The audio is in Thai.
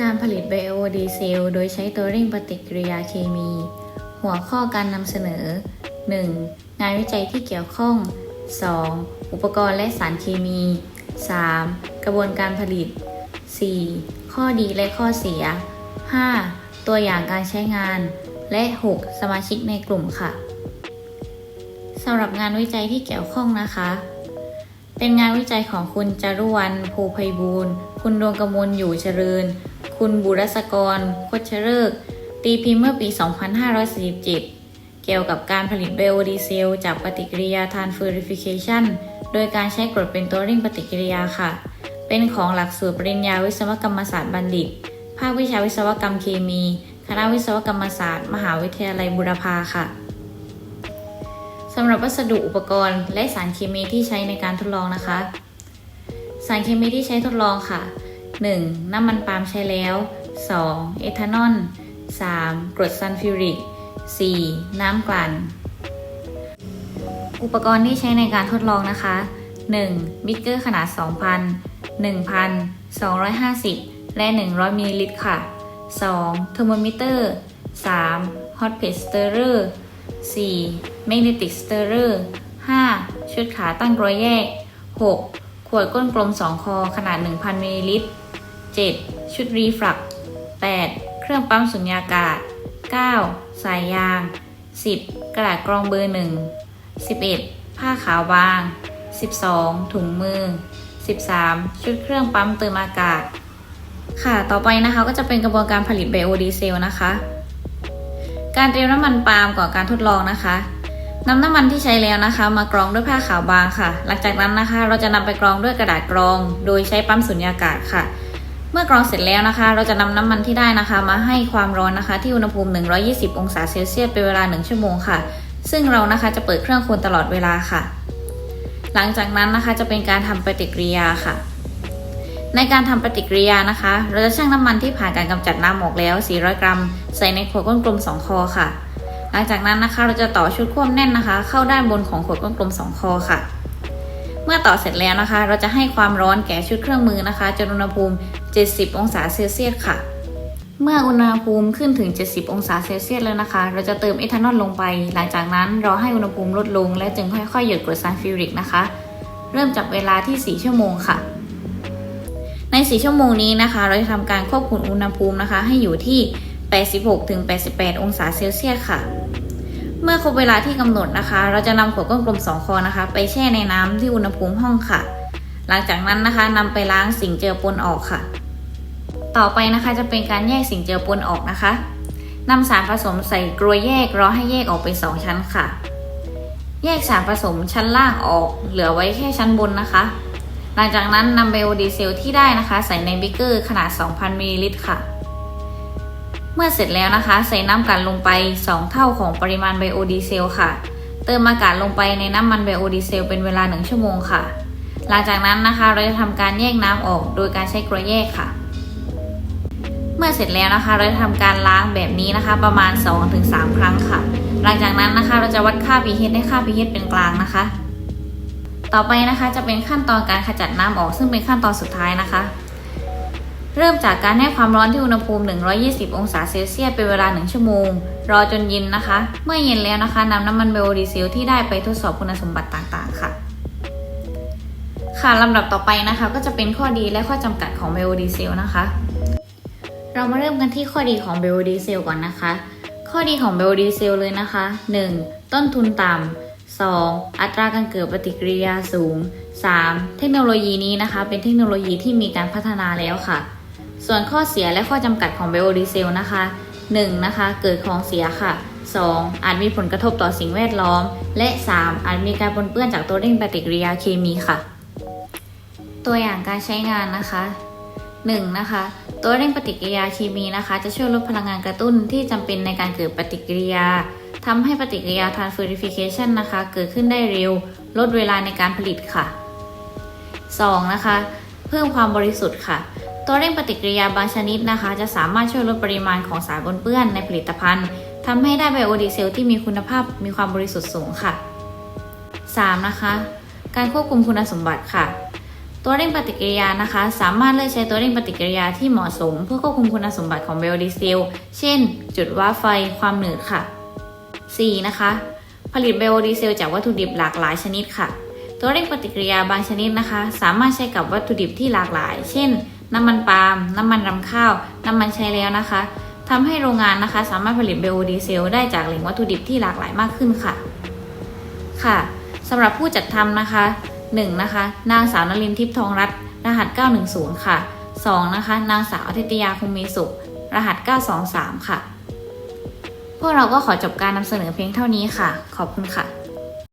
การผลิตไบโอดีเซลโดยใช้ตัวเร่งปฏิกิริยาเคมี หัวข้อการนำเสนอ 1. งานวิจัยที่เกี่ยวข้อง 2. อุปกรณ์และสารเคมี 3. กระบวนการผลิต 4. ข้อดีและข้อเสีย 5. ตัวอย่างการใช้งาน และ 6. สมาชิกในกลุ่มค่ะสำหรับงานวิจัยที่เกี่ยวข้องนะคะ เป็นงานวิจัยของคุณจารุวรรณภูไพบูลย์คุณดวงกมลอยู่เจริญ คุณบุรศกรโคชเริกตีพิมพ์เมื่อปี 2547 เกี่ยวกับการผลิตไบโอดีเซล จากปฏิกิริยาทานฟอริฟิเคชันโดยการใช้กรดเป็นตัวเร่งปฏิกิริยาค่ะ เป็นของหลักสูตรปริญญาวิศวกรรมศาสตร์บัณฑิต ภาควิชาวิศวกรรมเคมี คณะวิศวกรรมศาสตร์ มหาวิทยาลัยบุรพาค่ะสำหรับวัสดุอุปกรณ์ และสารเคมีที่ใช้ในการทดลองนะคะ สารเคมีที่ใช้ทดลองค่ะ 1. น้ำมันปาล์มใช้แล้ว 2. เอทานอล 3. กรดซัลฟิวริก 4. น้ำกลั่น อุปกรณ์ที่ใช้ในการทดลองนะคะ 1. บิกเกอร์ขนาด 2,000 1,250 และ 100มิลลิลิตรค่ะ 2. เทอร์โมมิเตอร์ 3. ฮอตเพสเตอร์ 4. แมกเนติกสเตอร์ 5. ชุดขาตั้งกรวยแยก 6. ขวดก้นกลม 2 คอขนาด 1,000มิลลิลิตร 7. ชุดรีฟลัก 8. เครื่องปั๊มสุญญากาศ 9. สายยาง 10. กระดาษกรองเบอร์ 1 11. ผ้าขาวบาง 12. ถุงมือ 13. ชุดเครื่องปั๊มเติมอากาศ ค่ะ ต่อไปนะคะก็จะเป็นกระบวนการผลิตไบโอดีเซลนะคะ การเตรียมน้ำมันปาล์มก่อนการทดลองนะคะ นำน้ำมันที่ใช้แล้วนะคะ มากรองด้วยผ้าขาวบางค่ะ หลังจากนั้นนะคะ เราจะนำไปกรองด้วยกระดาษกรอง โดยใช้ปั๊มสุญญากาศค่ะ เมื่อกรองเสร็จแล้วนะคะ เราจะนำน้ำมันที่ได้นะคะ มาให้ความร้อนนะคะ ที่อุณหภูมิ 120 องศาเซลเซียสเป็นเวลา 1 ชั่วโมงค่ะ ซึ่งเรานะคะจะเปิดเครื่องคนตลอดเวลาค่ะ หลังจากนั้นนะคะจะเป็นการทำปฏิกิริยาค่ะ ในการทำปฏิกิริยานะคะ เราจะชั่งน้ำมันที่ผ่านการกำจัดน้ำออกแล้ว 400 กรัม ใส่ในขวดก้นกลม 2 คอค่ะ หลังจากนั้นนะคะเราจะต่อชุดควบแน่นนะคะ เข้าด้านบนของขวดก้นกลม2คอค่ะ เมื่อต่อเสร็จแล้วนะคะ เราจะให้ความร้อนแก่ชุดเครื่องมือนะคะจนอุณหภูมิ 70 องศาเซลเซียสค่ะ เมื่ออุณหภูมิขึ้นถึง 70 องศาเซลเซียสแล้วนะคะ เราจะเติมเอทานอลลงไป หลังจากนั้นรอให้อุณหภูมิลดลง และจึงค่อยๆหยดกรดซัลฟิวริกนะคะ เริ่มจากเวลาที่ 4 ชั่วโมงค่ะใน 4 ชั่วโมงนี้นะคะ เราจะทำการควบคุมอุณหภูมินะคะ ให้อยู่ที่ 86-88 องศาเซลเซียสค่ะ เมื่อครบเวลาที่กำหนดนะคะ เราจะนำขวดก้นกลม2คอนะคะ ไปแช่ในน้ำที่อุณหภูมิห้องค่ะ หลังจากนั้นนะคะนำไปล้างสิ่งเจือปนออกค่ะ ต่อไปนะคะจะเป็นการแยกสิ่งเจือปนออกนะคะนำสารผสมใส่กรวยแยกรอให้แยกออกเป็นสองชั้นค่ะ แยกสารผสมชั้นล่างออก เหลือไว้แค่ชั้นบนนะคะ หลังจากนั้นนำไบโอดีเซลที่ได้นะคะ ใส่ในบิกเกอร์ขนาด 2,000มิลลิลิตรค่ะ เมื่อเสร็จแล้วนะคะ ใส่น้ำกันลงไป 2 เท่าของปริมาณไบโอดีเซลค่ะ เติมอากาศลงไปในน้ำมันไบโอดีเซลเป็นเวลา 1 ชั่วโมงค่ะ หลังจากนั้นนะคะเราจะทำการแยกน้ำออกโดยการใช้กระแยกค่ะ เมื่อเสร็จแล้วนะคะเราจะทำการล้างแบบนี้นะคะ ประมาณ 2-3 ครั้งค่ะ หลังจากนั้นนะคะเราจะวัดค่า pH ให้ค่า pH เป็นกลางนะคะ ต่อไปนะคะจะเป็นขั้นตอนการขจัดน้ำออกซึ่งเป็นขั้นตอนสุดท้ายนะคะ เริ่มจากการให้ความร้อนที่อุณหภูมิ 120 องศาเซลเซียสเป็นเวลา 1 ชั่วโมง รอจนเย็นนะคะ เมื่อเย็นแล้วนะคะนำน้ำมันไบโอดีเซลที่ได้ไปทดสอบคุณสมบัติต่างๆ ค่ะ ค่ะลำดับต่อไปนะคะ ก็จะเป็นข้อดีและข้อจำกัดของไบโอดีเซลนะคะ เรามาเริ่มกันที่ข้อดีของไบโอดีเซลก่อนนะคะ ข้อดีของไบโอดีเซลเลยนะคะ 1. ต้นทุนต่ำ 2. อัตราการเกิดปฏิกิริยาสูง 3. เทคโนโลยีนี้นะคะ เป็นเทคโนโลยีที่มีการพัฒนาแล้วค่ะ ส่วนข้อเสียและข้อจำกัดของไบโอดีเซลนะคะ 1. นะคะ เกิดของเสียค่ะ 2. อาจมีผลกระทบต่อสิ่งแวดล้อม และ 3. อาจมีการปนเปื้อนจากตัวเร่งปฏิกิริยาเคมีค่ะ ตัวอย่างการใช้งานนะคะ 1. นะคะ ตัวเร่งปฏิกิริยาเคมีนะคะ จะช่วยลดพลังงานกระตุ้นที่จำเป็นในการเกิดปฏิกิริยาทำให้ปฏิกิริยา transferification นะคะ เกิดขึ้นได้เร็ว ลดเวลาในการผลิตค่ะ 2. นะคะ เพิ่มความบริสุทธิ์ค่ะ ตัวเร่งปฏิกิริยาบางชนิดนะคะ จะสามารถช่วยลดปริมาณของสารปนเปื้อนในผลิตภัณฑ์ทำให้ได้ไบโอดีเซลที่มีคุณภาพมีความบริสุทธิ์สูงค่ะ 3. นะคะ การควบคุมคุณสมบัติค่ะ ตัวเร่งปฏิกิริยานะคะ สามารถเลือกใช้ตัวเร่งปฏิกิริยาที่เหมาะสม เพื่อควบคุมคุณสมบัติของไบโอดีเซลเช่น จุดว้าไฟความหนืดค่ะ 4. นะคะ ผลิตไบโอดีเซลจากวัตถุดิบหลากหลายชนิดค่ะ ตัวเร่งปฏิกิริยาบางชนิดนะคะ สามารถใช้กับวัตถุดิบที่หลากหลาย เช่น น้ำมันปาล์มน้ำมันรำข้าว น้ำมันใช้แล้วนะคะทำให้โรงงานนะคะสามารถผลิตไบโอดีเซลได้จากแหล่งวัตถุดิบที่หลากหลายมากขึ้นค่ะ ค่ะสำหรับผู้จัดทำนะคะ 1. นะคะ นางสาวนลินทิพย์ทองรัตน์รหัส 910 ค่ะ 2. นะคะ นางสาวอธิตยาคงมีสุข รหัส 923 ค่ะ พวกเราก็ขอจบการนำเสนอเพียงเท่านี้ค่ะ ขอบคุณค่ะ